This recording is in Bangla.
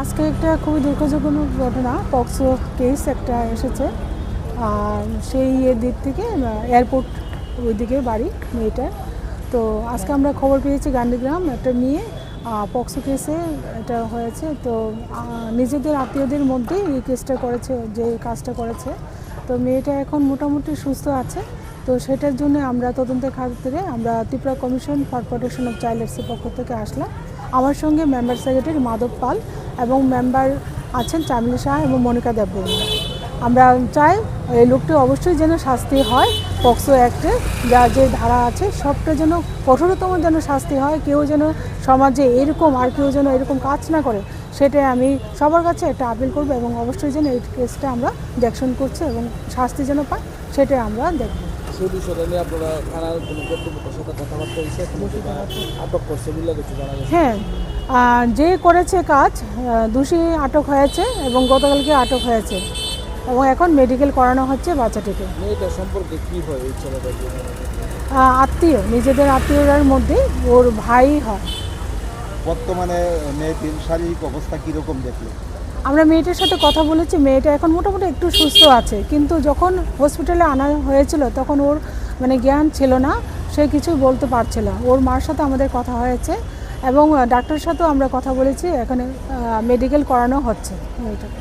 আজকে একটা খুবই দুঃখজনক ঘটনা পক্সো কেস একটা এসেছে। আর সেই ইয়ের দিক থেকে এয়ারপোর্ট ওইদিকে বাড়ি, মেয়েটার। তো আজকে আমরা খবর পেয়েছি গান্ধীগ্রাম, একটা মেয়ে পক্সো কেসে এটা হয়েছে। তো নিজেদের আত্মীয়দের মধ্যেই এই কেসটা করেছে, যে কাজটা করেছে। তো মেয়েটা এখন মোটামুটি সুস্থ আছে। তো সেটার জন্য আমরা তদন্তের খাতিরে আমরা Tripura commission for protection of চাইল্ডসের পক্ষ থেকে আসলাম। আমার সঙ্গে মেম্বার সেক্রেটারি মাধব পাল এবং মেম্বার আছেন চামিলি শাহ এবং মনিকা দেববর্মা। আমরা চাই এই লোকটি অবশ্যই যেন শাস্তি হয় পক্সো অ্যাক্টে, যা যে ধারা আছে সবটা যেন কঠোরতম যেন শাস্তি হয়, কেউ যেন সমাজে এরকম আর কেউ যেন এরকম কাজ না করে, সেটাই আমি সবার কাছে একটা আপিল করব এবং অবশ্যই যেন এই কেসটা আমরা দেখশন করছি এবং শাস্তি যেন পাই, সেটাই আমরা দেখব। সেই বিষয়টা নিয়ে আপনারা থানার কোনো কর্তৃপক্ষের সাথে কথাবার্তা হয়েছে? কোনো কি বা আটক করছে বলে কিছু জানা হ্যাঁ যে করেছে কাজ দোষী আটক হয়েছে এবং গতকালকে আটক হয়েছে। এবং এখন মেডিকেল করানো হচ্ছে বাচ্চাটিকে। মেয়েটা সম্পর্কে কি হয় এই ছেলেটার জন্য? আত্মীয় নিজেদের আত্মীয়রার মধ্যে ওর ভাই হয়। বর্তমানে মেয়েটির শারীরিক অবস্থা কীরকম দেখলে? আমরা মেয়েটার সাথে কথা বলেছি, মেয়েটা এখন মোটামুটি একটু সুস্থ আছে কিন্তু যখন হসপিটালে আনা হয়েছিল, তখন ওর মানে জ্ঞান ছিল না, সে কিছুই বলতে পারছিল। ওর মার সাথে আমাদের কথা হয়েছে এবং ডাক্তারের সাথেও আমরা কথা বলেছি, এখানে মেডিকেল করানো হচ্ছে মেয়েটাকে